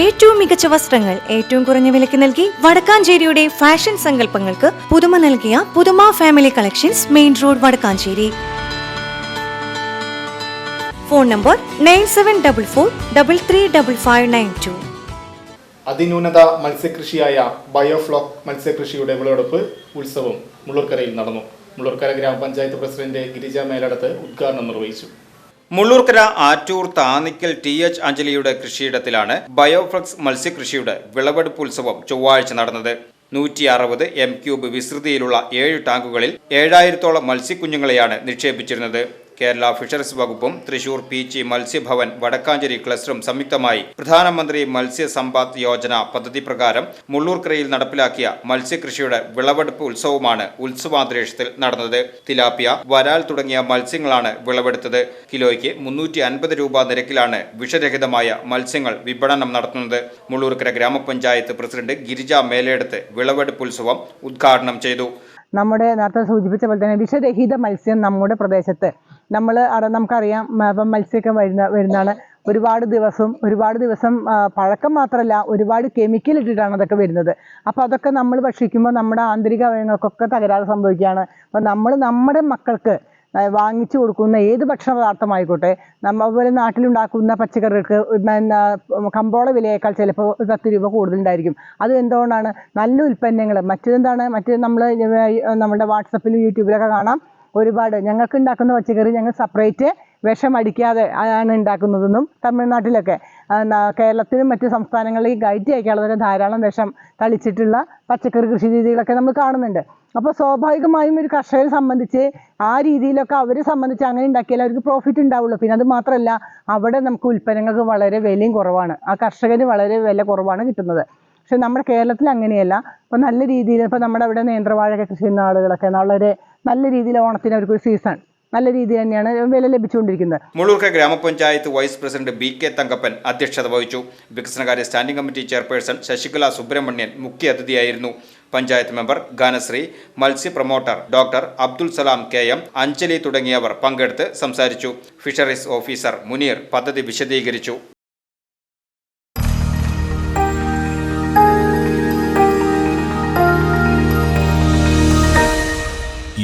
ഏറ്റവും മികച്ച വസ്ത്രങ്ങൾ ഏറ്റവും കുറഞ്ഞ വിലയ്ക്ക് നൽകി വടക്കാഞ്ചേരിയുടെ ഫാഷൻ സങ്കല്പങ്ങൾക്ക് പുതുമ നൽകിയ പുതുമ family collections main road Wadakkanchery. Phone number nine seven double four double three double five nine two അതിന്യൂനത മത്സ്യകൃഷിയായ ബയോഫ്ലോക്ക് മത്സ്യകൃഷിയുടെ വിളവെടുപ്പ് ഉത്സവം മുള്ളൂർക്കരയിൽ നടന്നു. മുള്ളൂർക്കര ഗ്രാമപഞ്ചായത്ത് പ്രസിഡന്റ് ഗിരിജ മേലടത്ത് ഉദ്ഘാടനം നിർവഹിച്ചു. മുള്ളൂർക്കര ആറ്റൂർ താന്നിക്കൽ ടി എച്ച് അഞ്ജലിയുടെ കൃഷിയിടത്തിലാണ് ബയോഫ്ലക്സ് മത്സ്യകൃഷിയുടെ വിളവെടുപ്പ് ഉത്സവം ചൊവ്വാഴ്ച നടന്നത്. നൂറ്റി അറുപത് എം ക്യൂബ് വിസ്തൃതിയിലുള്ള ഏഴ് ടാങ്കുകളിൽ ഏഴായിരത്തോളം മത്സ്യക്കുഞ്ഞുങ്ങളെയാണ് നിക്ഷേപിച്ചിരുന്നത്. കേരള ഫിഷറീസ് വകുപ്പും തൃശൂർ പീച്ചി മത്സ്യഭവൻ വടക്കാഞ്ചേരി ക്ലസ്റ്ററും സംയുക്തമായി പ്രധാനമന്ത്രി മത്സ്യ സമ്പാദ് യോജന പദ്ധതി പ്രകാരം മുള്ളൂർക്കരയിൽ നടപ്പിലാക്കിയ മത്സ്യകൃഷിയുടെ വിളവെടുപ്പ് ഉത്സവമാണ് ഉത്സവാന്തരീക്ഷത്തിൽ നടന്നത്. തിലാപ്പിയ വരാൽ തുടങ്ങിയ മത്സ്യങ്ങളാണ് വിളവെടുത്തത്. കിലോയ്ക്ക് മുന്നൂറ്റി രൂപ നിരക്കിലാണ് വിഷരഹിതമായ മത്സ്യങ്ങൾ വിപണനം നടത്തുന്നത്. മുള്ളൂർക്കര ഗ്രാമപഞ്ചായത്ത് പ്രസിഡന്റ് ഗിരിജ മേലെടുത്ത് വിളവെടുപ്പ് ഉത്സവം ഉദ്ഘാടനം ചെയ്തു. നമ്മുടെ നേരത്തെ സൂചിപ്പിച്ച പോലെ തന്നെ വിഷരഹിത മത്സ്യം നമ്മുടെ പ്രദേശത്ത്. നമ്മൾ നമുക്കറിയാം ഇപ്പം മത്സ്യമൊക്കെ വരുന്ന വരുന്നതാണ്. ഒരുപാട് ദിവസം ഒരുപാട് ദിവസം പഴക്കം മാത്രമല്ല ഒരുപാട് കെമിക്കൽ ഇട്ടിട്ടാണ് അതൊക്കെ വരുന്നത്. അപ്പോൾ അതൊക്കെ നമ്മൾ ഭക്ഷിക്കുമ്പോൾ നമ്മുടെ ആന്തരിക അവയവങ്ങൾക്കൊക്കെ തകരാറ് സംഭവിക്കുകയാണ്. അപ്പോൾ നമ്മൾ നമ്മുടെ മക്കൾക്ക് വാങ്ങിച്ചു കൊടുക്കുന്ന ഏത് ഭക്ഷണ പദാർത്ഥമായിക്കോട്ടെ നമ്മൾ അതുപോലെ നാട്ടിലുണ്ടാക്കുന്ന പച്ചക്കറികൾക്ക് കമ്പോള വിലയേക്കാൾ ചിലപ്പോൾ പത്ത് രൂപ കൂടുതലുണ്ടായിരിക്കും. അത് എന്തുകൊണ്ടാണ്? നല്ല ഉൽപ്പന്നങ്ങൾ. മറ്റേതെന്താണ്? മറ്റേ നമ്മൾ നമ്മുടെ വാട്സപ്പിലും യൂട്യൂബിലൊക്കെ കാണാം. ഒരുപാട് ഞങ്ങൾക്ക് ഉണ്ടാക്കുന്ന പച്ചക്കറി ഞങ്ങൾ സെപ്പറേറ്റ് വിഷം അടിക്കാതെ ആണ് ഉണ്ടാക്കുന്നതെന്നും തമിഴ്നാട്ടിലൊക്കെ കേരളത്തിലും മറ്റ് സംസ്ഥാനങ്ങളിലും കയറ്റി അയക്കാനുള്ളവരെ ധാരാളം വിഷം തളിച്ചിട്ടുള്ള പച്ചക്കറി കൃഷി രീതികളൊക്കെ നമ്മൾ കാണുന്നുണ്ട്. അപ്പോൾ സ്വാഭാവികമായും ഒരു കർഷകരെ സംബന്ധിച്ച് ആ രീതിയിലൊക്കെ അവരെ സംബന്ധിച്ച് അങ്ങനെ ഉണ്ടാക്കിയാൽ അവർക്ക് പ്രോഫിറ്റ് ഉണ്ടാവുള്ളൂ. പിന്നെ അത് മാത്രമല്ല അവിടെ നമുക്ക് ഉൽപ്പന്നങ്ങൾക്ക് വളരെ വിലയും കുറവാണ്. ആ കർഷകന് വളരെ വില കുറവാണ് കിട്ടുന്നത്. പക്ഷെ നമ്മുടെ കേരളത്തിൽ അങ്ങനെയല്ല. അപ്പോൾ നല്ല രീതിയിൽ ഇപ്പോൾ നമ്മുടെ അവിടെ നേന്ത്രവാഴയൊക്കെ കൃഷി ചെയ്യുന്ന ആളുകളൊക്കെ വളരെ നല്ല രീതിയിൽ ഓണത്തിന് അവർക്കൊരു സീസൺ നല്ല രീതി തന്നെയാണ് വില ലഭിച്ചുകൊണ്ടിരിക്കുന്നത്. മുളൂർക്ക ഗ്രാമപഞ്ചായത്ത് vice president B K Thankappan അധ്യക്ഷത വഹിച്ചു. വികസനകാര്യ standing committee chairperson Sasikala Subramanian മുഖ്യ അതിഥിയായിരുന്നു. പഞ്ചായത്ത് മെമ്പർ ഗാനശ്രീ മത്സ്യ promoter doctor Abdul Salam K M Anjali തുടങ്ങിയവർ പങ്കെടുത്ത് സംസാരിച്ചു. ഫിഷറീസ് ഓഫീസർ മുനീർ പദ്ധതി വിശദീകരിച്ചു.